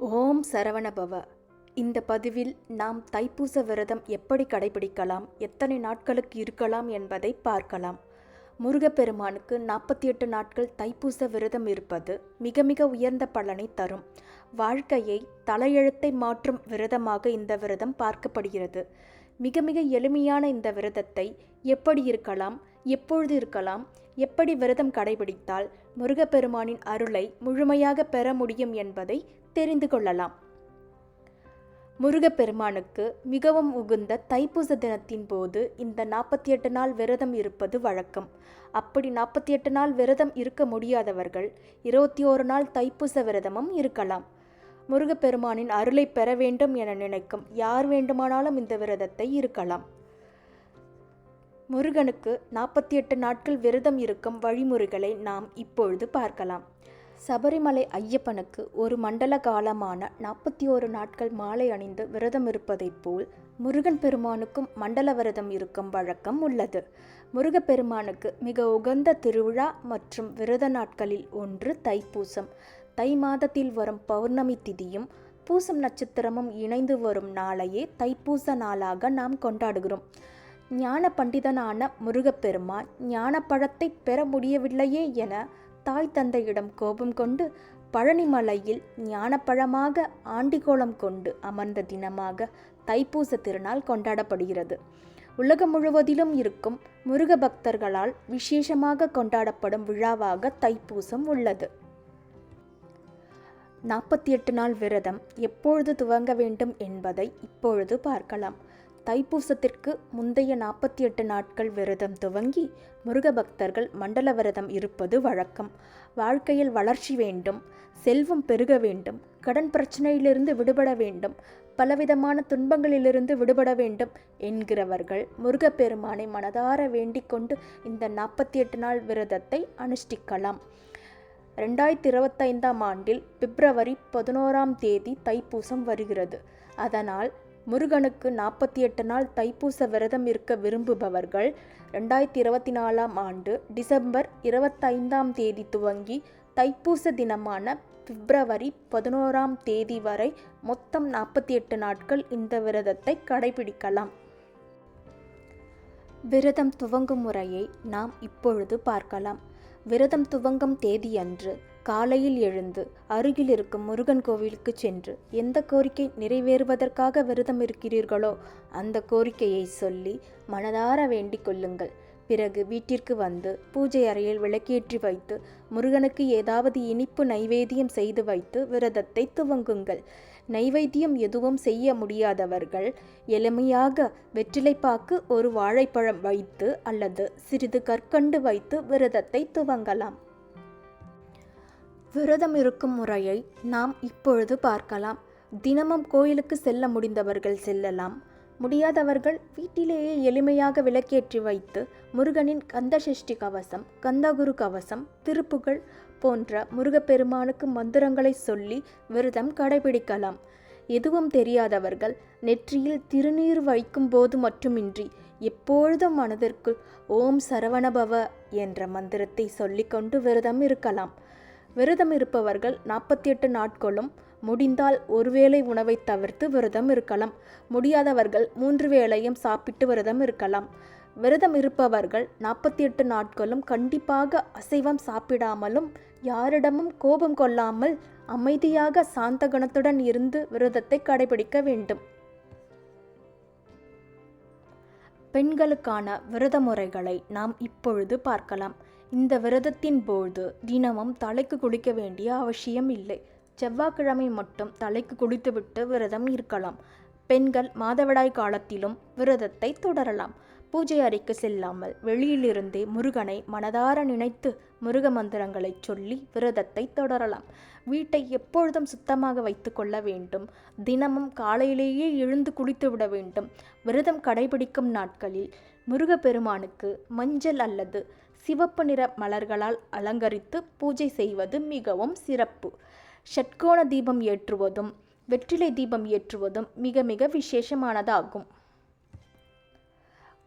ஓம் சரவணபவ. இந்த பதிவில் நாம் தைப்பூச விரதம் எப்படி கடைபிடிக்கலாம் எத்தனை நாட்களுக்கு இருக்கலாம் என்பதை பார்க்கலாம். முருகப்பெருமானுக்கு நாற்பத்தி எட்டு நாட்கள் தைப்பூச விரதம் இருப்பது மிக மிக உயர்ந்த பலனை தரும். வாழ்க்கையை தலையெழுத்தை மாற்றும் விரதமாக இந்த விரதம் பார்க்கப்படுகிறது. மிக மிக எளிமையான இந்த விரதத்தை எப்படி இருக்கலாம் எப்பொழுது இருக்கலாம் எப்படி விரதம் கடைபிடித்தால் முருகப்பெருமானின் அருளை முழுமையாக பெற முடியும் என்பதை தெரிந்து கொள்ளலாம். முருகப்பெருமானுக்கு மிகவும் உகுந்த தைப்பூச தினத்தின் போது இந்த நாற்பத்தி எட்டு நாள் விரதம் இருப்பது வழக்கம். அப்படி நாற்பத்தி எட்டு நாள் விரதம் இருக்க முடியாதவர்கள் இருபத்தி ஓரு நாள் தைப்பூச விரதமும் இருக்கலாம். முருகப்பெருமானின் அருளை பெற வேண்டும் என நினைக்கும் யார் வேண்டுமானாலும் இந்த விரதத்தை இருக்கலாம். முருகனுக்கு நாற்பத்தி எட்டு நாட்கள் விரதம் இருக்கும் வழிமுறைகளை நாம் இப்பொழுது பார்க்கலாம். சபரிமலை ஐயப்பனுக்கு ஒரு மண்டல காலமான நாற்பத்தி ஓரு நாட்கள் மாலை அணிந்து விரதம் இருப்பதைப் போல் முருகன் பெருமானுக்கும் மண்டல விரதம் இருக்கும் வழக்கம் உள்ளது. முருகப்பெருமானுக்கு மிக உகந்த திருவிழா மற்றும் விரத நாட்களில் ஒன்று தைப்பூசம். தை மாதத்தில் வரும் பௌர்ணமி திதியும் பூசம் நட்சத்திரமும் இணைந்து வரும் நாளையே தைப்பூச நாளாக நாம் கொண்டாடுகிறோம். ஞான பண்டிதனான முருகப்பெருமான் ஞானப்பழத்தை பெற முடியவில்லையே என தாய் தந்தையிடம் கோபம் கொண்டு பழனிமலையில் ஞானப்பழமாக ஆண்டிகோளம் கொண்டு அமர்ந்த தினமாக தைப்பூச திருநாள் கொண்டாடப்படுகிறது. உலகம் முழுவதிலும் இருக்கும் முருக பக்தர்களால் விசேஷமாக கொண்டாடப்படும் விழாவாக தைப்பூசம் உள்ளது. நாற்பத்தி எட்டு நாள் விரதம் எப்பொழுது துவங்க வேண்டும் என்பதை இப்பொழுது பார்க்கலாம். தைப்பூசத்திற்கு முந்தைய நாற்பத்தி எட்டு நாட்கள் விரதம் துவங்கி முருக பக்தர்கள் மண்டல விரதம் இருப்பது வழக்கம். வாழ்க்கையில் வளர்ச்சி வேண்டும் செல்வம் பெருக வேண்டும் கடன் பிரச்சனையிலிருந்து விடுபட வேண்டும் பலவிதமான துன்பங்களிலிருந்து விடுபட வேண்டும் என்கிறவர்கள் முருகப்பெருமானை மனதார வேண்டிக் கொண்டு இந்த நாற்பத்தி எட்டு நாள் விரதத்தை அனுஷ்டிக்கலாம். ரெண்டாயிரத்தி இருபத்தைந்தாம் ஆண்டில் பிப்ரவரி பதினோராம் தேதி தைப்பூசம் வருகிறது. அதனால் முருகனுக்கு நாற்பத்தி எட்டு நாள் தைப்பூச விரதம் இருக்க விரும்புபவர்கள் ரெண்டாயிரத்தி இருபத்தி நாலாம் ஆண்டு டிசம்பர் இருபத்தைந்தாம் தேதி துவங்கி தைப்பூச தினமான பிப்ரவரி பதினோராம் தேதி வரை மொத்தம் நாற்பத்தி எட்டு நாட்கள் இந்த விரதத்தை கடைபிடிக்கலாம். விரதம் துவங்கும் முறையை நாம் இப்பொழுது பார்க்கலாம். விரதம் துவங்கும் தேதியன்று காலையில் எழுந்து அருகில் இருக்கும் முருகன் கோவிலுக்கு சென்று எந்த கோரிக்கை நிறைவேறுவதற்காக விரதம் இருக்கிறீர்களோ அந்த கோரிக்கையை சொல்லி மனதார வேண்டிக் கொள்ளுங்கள். பிறகு வீட்டிற்கு வந்து பூஜை அறையில் விளக்கேற்றி வைத்து முருகனுக்கு ஏதாவது இனிப்பு நைவேத்தியம் செய்து வைத்து விரதத்தை துவங்குங்கள். நைவேத்தியம் எதுவும் செய்ய முடியாதவர்கள் எளிமையாக வெற்றிலைப்பாக்கு ஒரு வாழைப்பழம் வைத்து அல்லது சிறிது கற்கண்டு வைத்து விரதத்தை துவங்கலாம். விரதம் இருக்கும் முறையை நாம் இப்பொழுது பார்க்கலாம். தினமும் கோயிலுக்கு செல்ல முடிந்தவர்கள் செல்லலாம். முடியாதவர்கள் வீட்டிலேயே எளிமையாக விளக்கேற்றி வைத்து முருகனின் கந்தசஷ்டி கவசம் கந்தகுரு கவசம் திருப்புகள் போன்ற முருகப்பெருமானுக்கு மந்திரங்களை சொல்லி விரதம் கடைபிடிக்கலாம். எதுவும் தெரியாதவர்கள் நெற்றியில் திருநீர் வைக்கும் போது மட்டுமின்றி எப்பொழுதும் மனதிற்குள் ஓம் சரவணபவ என்ற மந்திரத்தை சொல்லிக்கொண்டு விரதம் இருக்கலாம். விரதம் இருப்பவர்கள் நாற்பத்தி எட்டு நாட்களும் முடிந்தால் ஒருவேளை உணவை தவிர்த்து விரதம் இருக்கலாம். முடியாதவர்கள் மூன்று வேளையும் சாப்பிட்டு விரதம் இருக்கலாம். விரதம் இருப்பவர்கள் நாற்பத்தி எட்டு நாட்களும் கண்டிப்பாக அசைவம் சாப்பிடாமலும் யாரிடமும் கோபம் கொள்ளாமல் அமைதியாக சாந்த குணத்துடன் இருந்து விரதத்தை கடைபிடிக்க வேண்டும். பெண்களுக்கான விரத முறைகளை நாம் இப்பொழுது பார்க்கலாம். இந்த விரதத்தின் போது தினமும் தலைக்கு குளிக்க வேண்டிய அவசியம் இல்லை. செவ்வாய்க்கிழமை மட்டும் தலைக்கு குளித்துவிட்டு விரதம் இருக்கலாம். பெண்கள் மாதவிடாய் காலத்திலும் விரதத்தை தொடரலாம். பூஜை அறைக்கு செல்லாமல் வெளியிலிருந்தே முருகனை மனதார நினைத்து முருக மந்திரங்களை சொல்லி விரதத்தை தொடரலாம். வீட்டை எப்பொழுதும் சுத்தமாக வைத்து கொள்ள வேண்டும். தினமும் காலையிலேயே எழுந்து குளித்து விட வேண்டும். விரதம் கடைபிடிக்கும் நாட்களில் முருகப்பெருமானுக்கு மஞ்சள் அல்லது சிவப்பு நிற மலர்களால் அலங்கரித்து பூஜை செய்வது மிகவும் சிறப்பு. ஷட்கோண தீபம் ஏற்றுவதும் வெற்றிலை தீபம் ஏற்றுவதும் மிக மிக விசேஷமானதாகும்.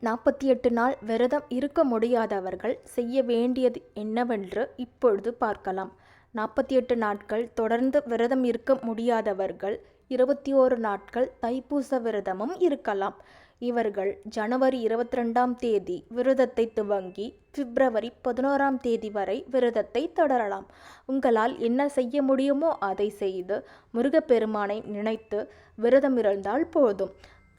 நாற்பத்தி எட்டு நாள் விரதம் இருக்க முடியாதவர்கள் செய்ய வேண்டியது என்னவென்று இப்பொழுது பார்க்கலாம். நாற்பத்தி எட்டு நாட்கள் தொடர்ந்து விரதம் இருக்க முடியாதவர்கள் இருபத்தி ஓரு நாட்கள் தைப்பூச விரதமும் இருக்கலாம். இவர்கள் ஜனவரி இருபத்தி ரெண்டாம் தேதி விரதத்தை துவங்கி பிப்ரவரி பதினோராம் தேதி வரை விரதத்தை தொடரலாம். உங்களால் என்ன செய்ய முடியுமோ அதை செய்து முருகப்பெருமானை நினைத்து விரதம் இருந்தால் போதும்.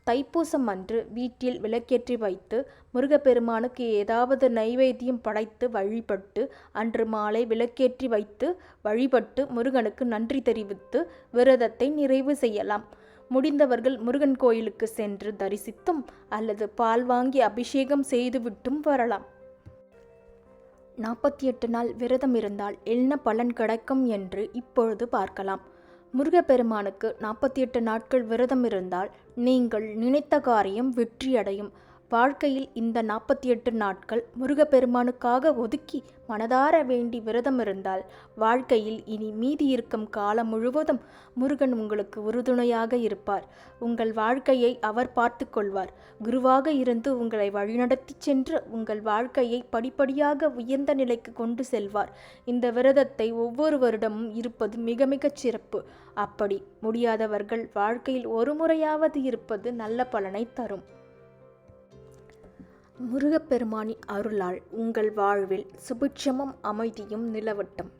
தைப்பூசம் அன்று வீட்டில் விளக்கேற்றி வைத்து முருகப்பெருமானுக்கு ஏதாவது நைவேத்தியம் படைத்து வழிபட்டு அன்று மாலை விளக்கேற்றி வைத்து வழிபட்டு முருகனுக்கு நன்றி தெரிவித்து விரதத்தை நிறைவு செய்யலாம். முடிந்தவர்கள் முருகன் கோயிலுக்கு சென்று தரிசித்தும் அல்லது பால் வாங்கி அபிஷேகம் செய்துவிட்டும் வரலாம். நாற்பத்தி எட்டு நாள் விரதம் இருந்தால் என்ன பலன் கிடைக்கும் என்று இப்பொழுது பார்க்கலாம். முருகப்பெருமானுக்கு நாற்பத்தி எட்டு நாட்கள் விரதம் இருந்தால் நீங்கள் நினைத்த காரியம் வெற்றியடையும். வாழ்க்கையில் இந்த நாற்பத்தி எட்டு நாட்கள் முருகப்பெருமானுக்காக ஒதுக்கி மனதார வேண்டி விரதம் இருந்தால் வாழ்க்கையில் இனி மீதி இருக்கும் காலம் முழுவதும் முருகன் உங்களுக்கு உறுதுணையாக இருப்பார். உங்கள் வாழ்க்கையை அவர் பார்த்து கொள்வார். குருவாக இருந்து உங்களை வழிநடத்தி சென்று உங்கள் வாழ்க்கையை படிப்படியாக உயர்ந்த நிலைக்கு கொண்டு செல்வார். இந்த விரதத்தை ஒவ்வொரு வருடமும் இருப்பது மிக மிகச் சிறப்பு. அப்படி முடியாதவர்கள் வாழ்க்கையில் ஒரு முறையாவது இருப்பது நல்ல பலனை தரும். முருகப்பெருமானின் அருளால் உங்கள் வாழ்வில் சுபிட்சமும் அமைதியும் நிலவட்டும்.